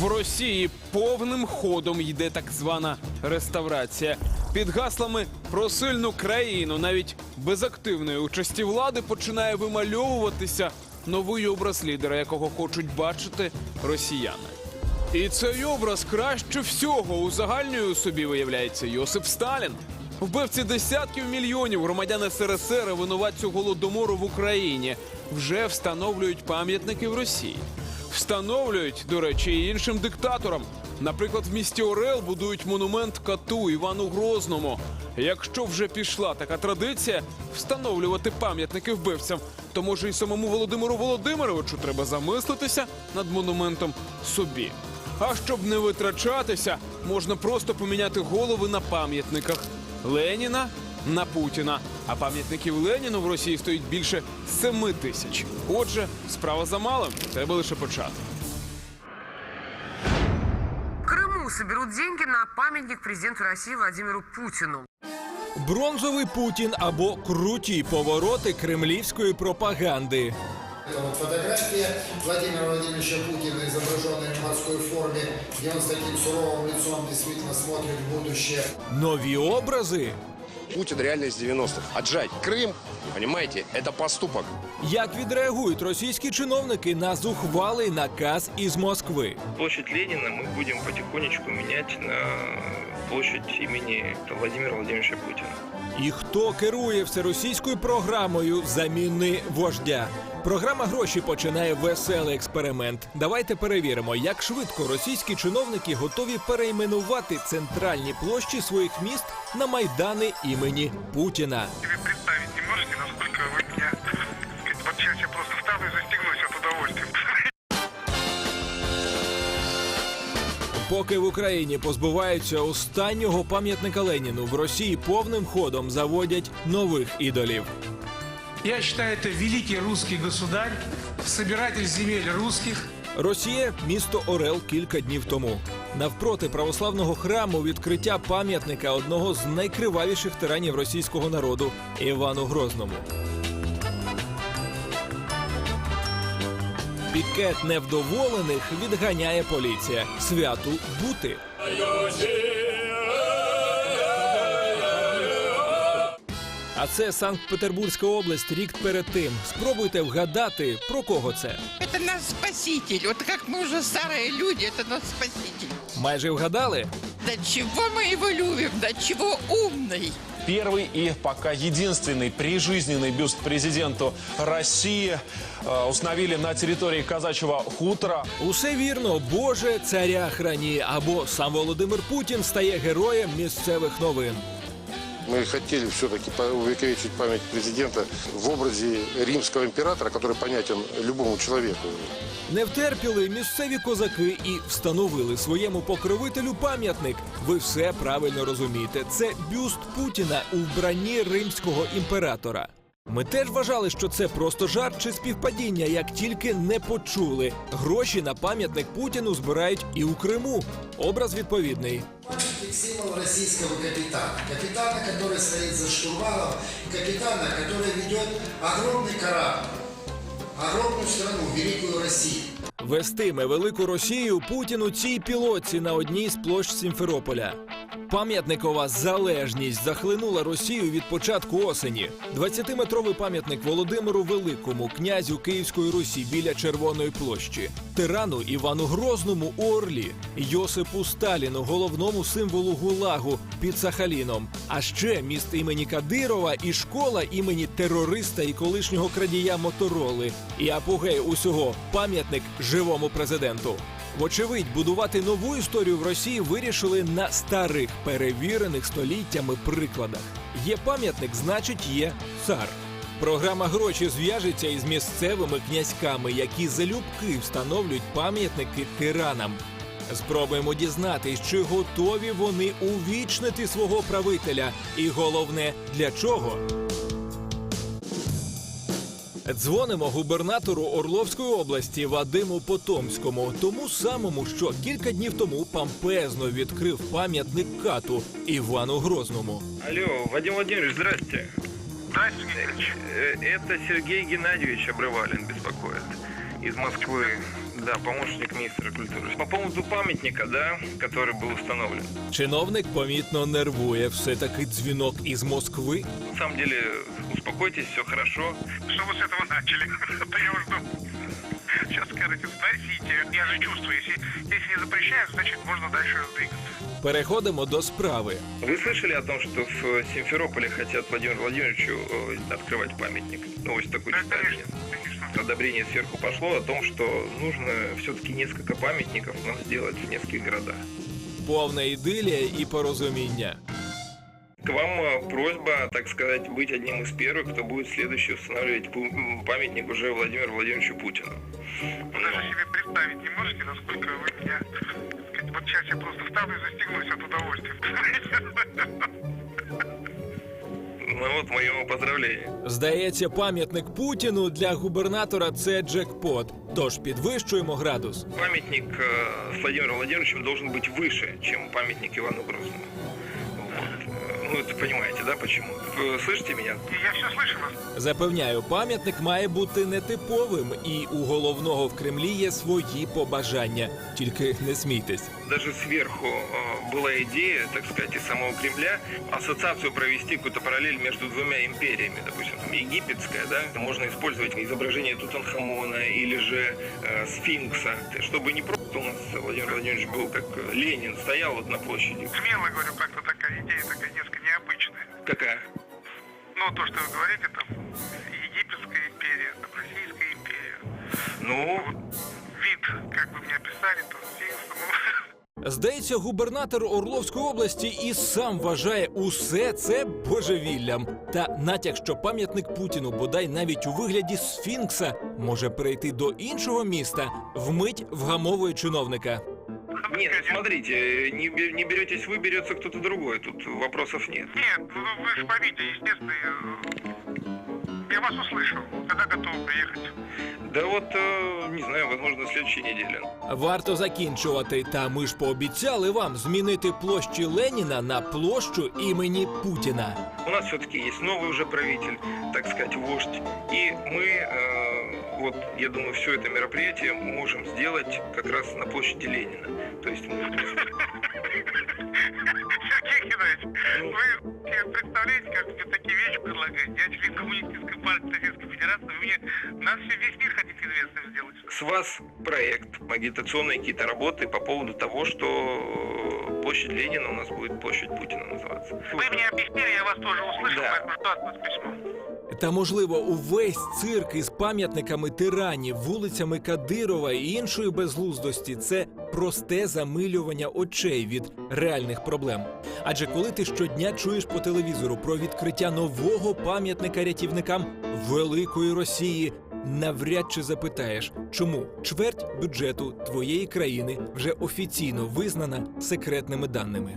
В Росії повним ходом йде так звана реставрація. Під гаслами про сильну країну, навіть без активної участі влади, починає вимальовуватися новий образ лідера, якого хочуть бачити росіяни. І цей образ краще всього узагальнює собі виявляється Йосип Сталін. Вбивці десятків мільйонів громадян СРСР винуватцю голодомору в Україні вже встановлюють пам'ятники в Росії. Встановлюють, до речі, і іншим диктаторам. Наприклад, в місті Орел будують монумент кату Івану Грозному. Якщо вже пішла така традиція встановлювати пам'ятники вбивцям, то може і самому Володимиру Володимировичу треба замислитися над монументом собі. А щоб не витрачатися, можна просто поміняти голови на пам'ятниках Леніна на Путіна. А пам'ятників Леніну в Росії стоїть більше семи тисяч. Отже, справа за малим, треба лише почати. В Крыму соберут деньги на памятник президенту России Владимиру Путину. Бронзовий Путін або круті повороти кремлівської пропаганди. Это вот фотография Владимира Владимировича Путина, изображенная в морской форме, где он с таким суровым лицом действительно смотрит в будущее. Нові образи. Путин реально из 90-х. Отжать Крым, понимаете, это поступок. Як відреагують російські чиновники на зухвалий наказ із Москви? Площадь Ленина мы будем потихонечку менять на площадь имени Владимира Владимировича Путина. І хто керує всеросійською програмою заміни вождя? Програма гроші починає веселий експеримент. Давайте перевіримо, як швидко російські чиновники готові перейменувати центральні площі своїх міст на майдани імені Путіна. Вы представить не можете, меня... так сказать, я просто встану и застегнусь от удовольствия. Поки в Україні позбуваються останнього пам'ятника Леніну, в Росії повним ходом заводять нових ідолів. Я считаю, это великий русский государь, собиратель земель русских, Росія місто Орел кілька днів тому. Навпроти православного храму відкриття пам'ятника одного з найкривавіших тиранів російського народу Івану Грозному. Пікет невдоволених відганяє поліція. Святу бути. А це Санкт-Петербурзька область рік перед тим. Спробуйте вгадати, про кого це. Это наш спаситель. Вот как мы уже старые люди, это наш спаситель. Майже вгадали? До чего мы его любим, до чего умный. Первый и пока единственный прижизненный бюст президенту России э, установили на территории казачьего хутора. Усе вірно, Боже, царя храні, або сам Володимир Путін стає героєм місцевих новин. Мы хотели все-таки увековечить память президента в образе римского императора, который понятен любому человеку. Не втерпіли місцеві козаки і встановили своєму покровителю пам'ятник. Ви все правильно розумієте. Це бюст Путіна у вбранні римського імператора. Ми теж вважали, що це просто жарт чи співпадіння, як тільки не почули. Гроші на пам'ятник Путіну збирають і у Криму. Образ відповідний. Памятник символ российского капитана. Капитана, который стоит за штурвалом, капитана, который ведет огромный корабль, огромную страну, великую Россию. Вестиме велику Росію Путін у цій пілотці на одній з площ Сімферополя. Пам'ятникова залежність захлинула Росію від початку осені. 20-метровий пам'ятник Володимиру Великому, князю Київської Русі біля Червоної площі, тирану Івану Грозному у Орлі, Йосипу Сталіну, головному символу Гулагу під Сахаліном. А ще міст імені Кадирова і школа імені терориста і колишнього крадія Мотороли. І апогей усього пам'ятник живому президенту. Вочевидь, будувати нову історію в Росії вирішили на старих, перевірених століттями прикладах. Є пам'ятник, значить, є цар. Програма гроші зв'яжеться із місцевими князьками, які залюбки встановлюють пам'ятники тиранам. Спробуємо дізнатись, чи готові вони увічнити свого правителя, і головне, для чого. Дзвонимо губернатору Орловської області Вадиму Потомському, тому самому, що кілька днів тому помпезно відкрив пам'ятник кату Івану Грозному. Алло, Вадим Владимирович, здрасте. Здравствуйте, Сергей Викторович. Э, Это Сергей Геннадьевич Обрывалин беспокоит. из Москвы. Да, помощник министра культуры. По поводу памятника, да, который был установлен. Чиновник помітно нервує. Все таки дзвінок із Москви. На самом деле, успокойтесь, все хорошо. Что вы с этого начали? Это я уже думал. Сейчас скажете, спросите. Я же чувствую, если, если не запрещают, значит можно дальше двигаться. Переходимо до справи. Вы слышали о том, что в Симферополе хотят Владимиру Владимировичу э, открывать памятник? Новость такой Да, читали? конечно, конечно. Одобрение сверху пошло о том, что нужно все-таки несколько памятников нам сделать в нескольких городах. Повна ідилія і порозуміння. К вам э, просьба, так сказать, быть одним из первых, кто будет следующий устанавливать пу- м, памятник уже Владимиру Владимировичу Путину. Вы даже себе представить не можете, насколько вы меня... так сказать, Вот сейчас я просто встану и застегнусь от удовольствия. Ну вот мое ему поздравление. Здається, пам'ятник Путіну для губернатора це джекпот. Тож підвищуємо градус. Памятник э, с Владимиром Владимировичем должен быть выше, чем памятник Ивану Грозному. Вот. Э, Ну, это понимаете, да, почему? Вы слышите меня? Я все слышу вас. Запевняю, пам'ятник має бути нетиповим, і у головного в Кремлі є свої побажання. Тільки не смійтесь. Даже сверху э, была идея, так сказать, из самого Кремля ассоциацию провести какую-то параллель между двумя империями, допустим, там, египетская, да, можно использовать изображение Тутанхамона или же э, сфинкса, чтобы не просто у нас Владимир Владимирович был как э, Ленин, стоял вот на площади. Смело говорю, как-то такая идея такая несколько необычная. Какая? Ну, то, что вы говорите, там, египетская империя, там, Российская империя. Ну, Вид, как вы мне описали, то сфинкса, ну... Здається, губернатор Орловської області і сам вважає усе це божевіллям. Та натяк, що пам'ятник Путіну, бодай навіть у вигляді сфінкса, може перейти до іншого міста, вмить вгамовує чиновника. нет, смотрите, не, бе- не беретесь вы, берется кто-то другой, тут вопросов нет. Нет, ну, вы же поймите, естественно, я, я вас услышал, когда готов приехать. Да вот, э, не знаю, возможно, на следующей неделе. Варто закінчувати. Та ми ж пообіцяли вам змінити площі Леніна на площу імені Путіна. У нас все-таки есть новый уже правитель, так сказать, вождь. И мы, э, вот, я думаю, все это мероприятие можем сделать как раз на площади Ленина. То есть мы... Вы представляете, как мне такие вещи предлагаете? Я член Коммунистической партии Советской Федерации, вы мне нас весь мир хотите известным сделать. С вас проект, агитационные какие-то работы по поводу того, что площадь Ленина у нас будет площадь Путина называться. Вы мне объяснили, я вас тоже услышал, Да. поэтому жду от вас письмо. Та можливо, увесь цирк із пам'ятниками тиранів, вулицями Кадирова і іншої безглуздості це просте замилювання очей від реальних проблем. Адже коли ти щодня чуєш по телевізору про відкриття нового пам'ятника рятівникам великої Росії, навряд чи запитаєш, чому чверть бюджету твоєї країни вже офіційно визнана секретними даними.